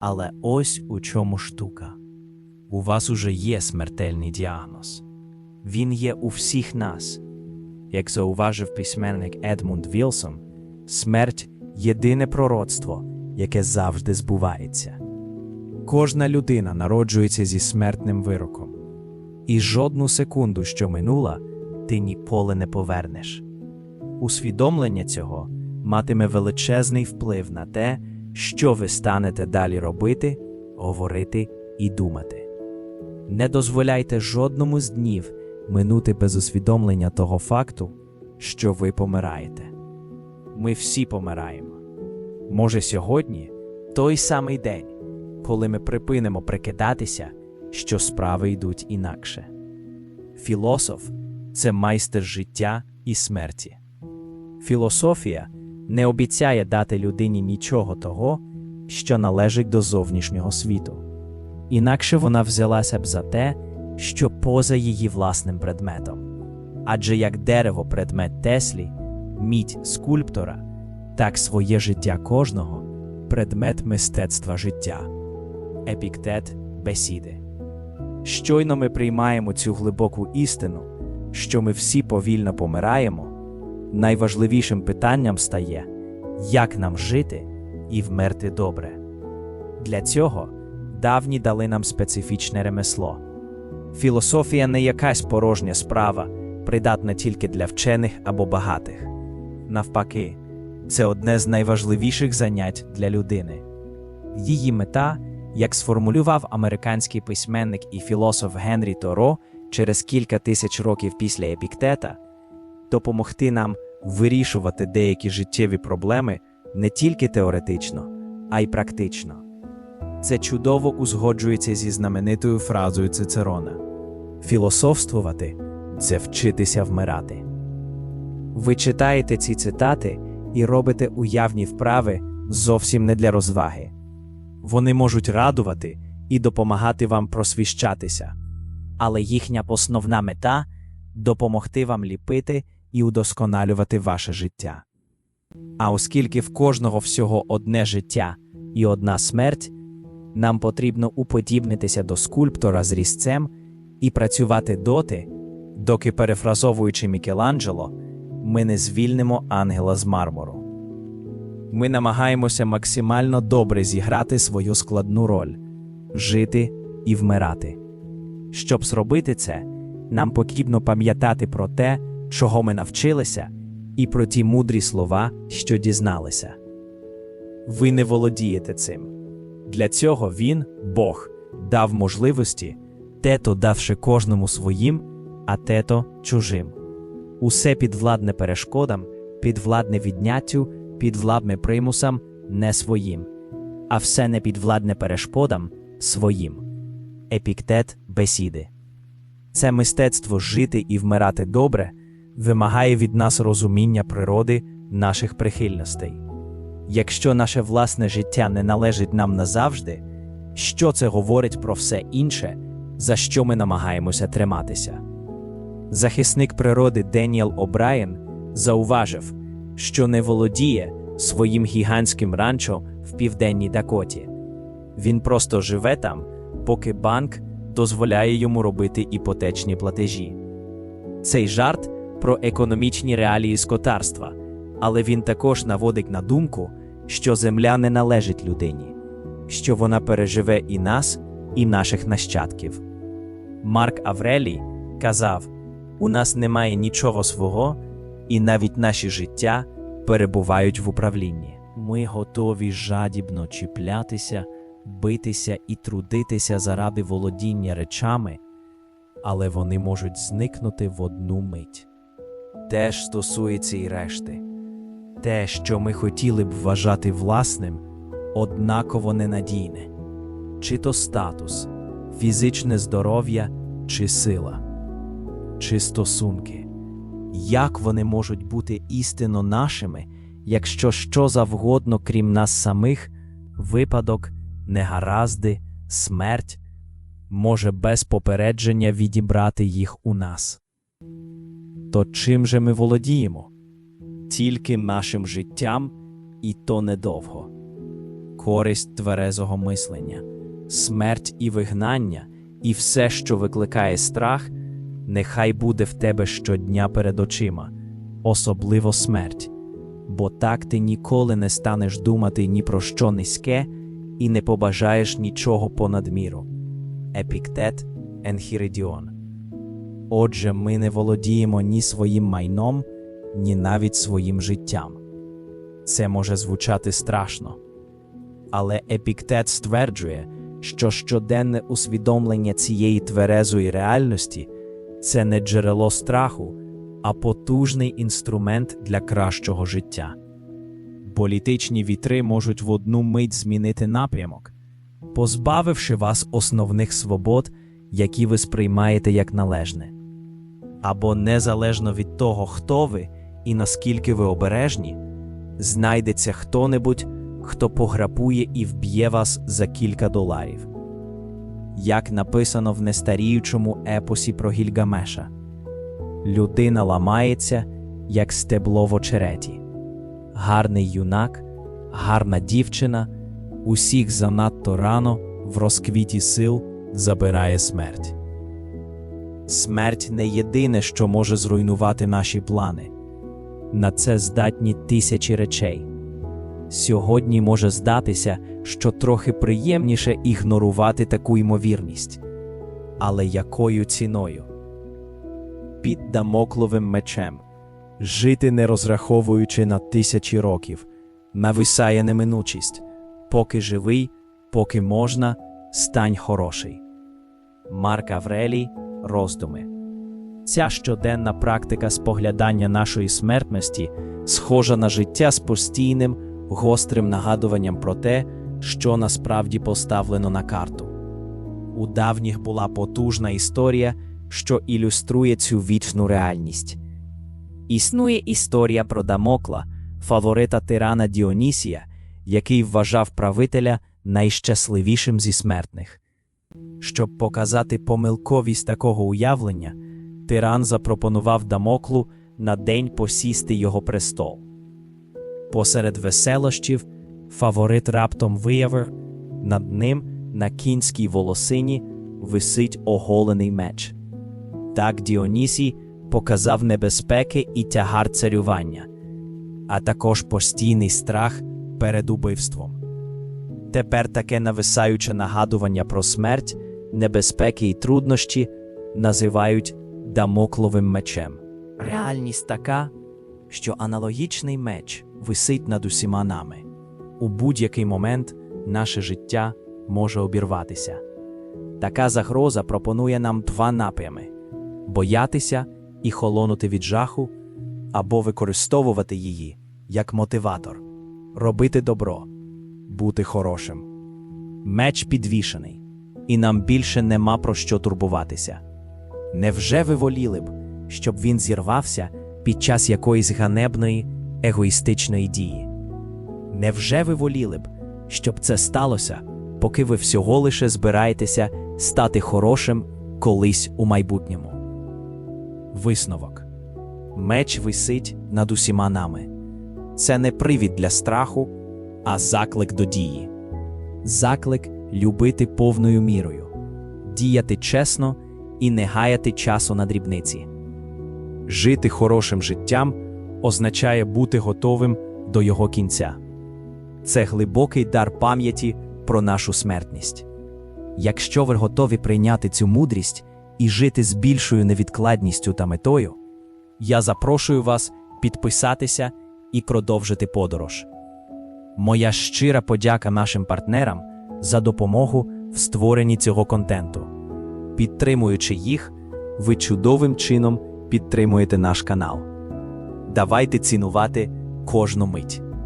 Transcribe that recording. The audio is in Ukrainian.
Але ось у чому штука. У вас уже є смертельний діагноз. Він є у всіх нас. Як зауважив письменник Едмунд Вілсон, смерть єдине пророцтво, яке завжди збувається. Кожна людина народжується зі смертним вироком, і жодну секунду, що минула, ти ніколи не повернеш. Усвідомлення цього матиме величезний вплив на те, що ви станете далі робити, говорити і думати. Не дозволяйте жодному з днів минути без усвідомлення того факту, що ви помираєте. Ми всі помираємо. Може, сьогодні той самий день, коли ми припинимо прикидатися, що справи йдуть інакше. Філософ це майстер життя і смерті. Філософія не обіцяє дати людині нічого того, що належить до зовнішнього світу. Інакше вона взялася б за те, що поза її власним предметом. Адже як дерево предмет Теслі, мідь скульптора, так своє життя кожного предмет мистецтва життя. Епіктет бесіди. Щойно ми приймаємо цю глибоку істину, що ми всі повільно помираємо, найважливішим питанням стає, як нам жити і вмерти добре. Для цього давні дали нам специфічне ремесло. Філософія не якась порожня справа, придатна тільки для вчених або багатих. Навпаки, це одне з найважливіших занять для людини. Її мета, як сформулював американський письменник і філософ Генрі Торо через кілька тисяч років після епіктета, допомогти нам вирішувати деякі життєві проблеми не тільки теоретично, а й практично. Це чудово узгоджується зі знаменитою фразою Цицерона Філософствувати це вчитися вмирати. Ви читаєте ці цитати і робите уявні вправи зовсім не для розваги. Вони можуть радувати і допомагати вам просвіщатися, але їхня основна мета допомогти вам ліпити і удосконалювати ваше життя. А оскільки в кожного всього одне життя і одна смерть, нам потрібно уподібнитися до скульптора з різцем і працювати доти, доки, перефразовуючи Мікеланджело, ми не звільнимо ангела з мармуру. Ми намагаємося максимально добре зіграти свою складну роль жити і вмирати. Щоб зробити це, нам потрібно пам'ятати про те, чого ми навчилися, і про ті мудрі слова, що дізналися. Ви не володієте цим. Для цього Він, Бог, дав можливості, тето давши кожному своїм, а тето чужим. Усе підвладне перешкодам, підвладне відняттю, підвладне примусам не своїм, а все не підвладне перешкодам своїм. Епіктет бесіди. Це мистецтво жити і вмирати добре вимагає від нас розуміння природи наших прихильностей. Якщо наше власне життя не належить нам назавжди, що це говорить про все інше, за що ми намагаємося триматися? Захисник природи Деніел О'Брайен зауважив, що не володіє своїм гігантським ранчо в південній Дакоті. Він просто живе там, поки банк дозволяє йому робити іпотечні платежі. Цей жарт про економічні реалії скотарства, але він також наводить на думку, що земля не належить людині, що вона переживе і нас, і наших нащадків. Марк Аврелій казав: у нас немає нічого свого, і навіть наші життя перебувають в управлінні. Ми готові жадібно чіплятися, битися і трудитися заради володіння речами, але вони можуть зникнути в одну мить. Теж стосується і решти. Те, що ми хотіли б вважати власним, однаково ненадійне, чи то статус, фізичне здоров'я, чи сила, чи стосунки. Як вони можуть бути істинно нашими, якщо що завгодно, крім нас самих, випадок, негаразди, смерть може без попередження відібрати їх у нас? То чим же ми володіємо? Тільки нашим життям, і то недовго. користь тверезого мислення, смерть і вигнання, і все, що викликає страх, нехай буде в тебе щодня перед очима, особливо смерть, бо так ти ніколи не станеш думати ні про що низьке і не побажаєш нічого понад міру. Епіктет Енхіридіон. Отже, ми не володіємо ні своїм майном, ні навіть своїм життям. Це може звучати страшно. Але Епіктет стверджує, що щоденне усвідомлення цієї тверезої реальності це не джерело страху, а потужний інструмент для кращого життя. Політичні вітри можуть в одну мить змінити напрямок, позбавивши вас основних свобод, які ви сприймаєте як належне. Або незалежно від того, хто ви і наскільки ви обережні, знайдеться хто-небудь, хто пограбує і вб'є вас за кілька доларів. Як написано в нестаріючому епосі про Гільгамеша, людина ламається, як стебло в очереті. Гарний юнак, гарна дівчина, усіх занадто рано в розквіті сил забирає смерть. Смерть не єдине, що може зруйнувати наші плани. На це здатні тисячі речей. Сьогодні може здатися, що трохи приємніше ігнорувати таку ймовірність. Але якою ціною? Під дамокловим мечем, жити не розраховуючи на тисячі років, нависає неминучість, поки живий, поки можна, стань хороший. Марк Аврелій роздуми. Ця щоденна практика споглядання нашої смертності схожа на життя з постійним, гострим нагадуванням про те, що насправді поставлено на карту. У давніх була потужна історія, що ілюструє цю вічну реальність. Існує історія про Дамокла, фаворита тирана Діонісія, який вважав правителя найщасливішим зі смертних. Щоб показати помилковість такого уявлення, тиран запропонував Дамоклу на день посісти його престол. Посеред веселощів фаворит раптом виявив, над ним на кінській волосині висить оголений меч. Так Діонісій показав небезпеки і тягар царювання, а також постійний страх перед убивством. Тепер таке нависаюче нагадування про смерть, небезпеки і труднощі називають дамокловим мечем. Реальність така, що аналогічний меч висить над усіма нами. У будь-який момент наше життя може обірватися. Така загроза пропонує нам два напрями: боятися і холонути від жаху, або використовувати її як мотиватор, робити добро, бути хорошим. Меч підвішений, і нам більше нема про що турбуватися. Невже ви воліли б, щоб він зірвався під час якоїсь ганебної, егоїстичної дії? Невже ви воліли б, щоб це сталося, поки ви всього лише збираєтеся стати хорошим колись у майбутньому? Висновок. Меч висить над усіма нами. Це не привід для страху, а заклик до дії. Заклик любити повною мірою, діяти чесно і не гаяти часу на дрібниці. Жити хорошим життям означає бути готовим до його кінця. Це глибокий дар пам'яті про нашу смертність. Якщо ви готові прийняти цю мудрість і жити з більшою невідкладністю та метою, я запрошую вас підписатися і продовжити подорож. Моя щира подяка нашим партнерам за допомогу в створенні цього контенту. Підтримуючи їх, ви чудовим чином підтримуєте наш канал. Давайте цінувати кожну мить.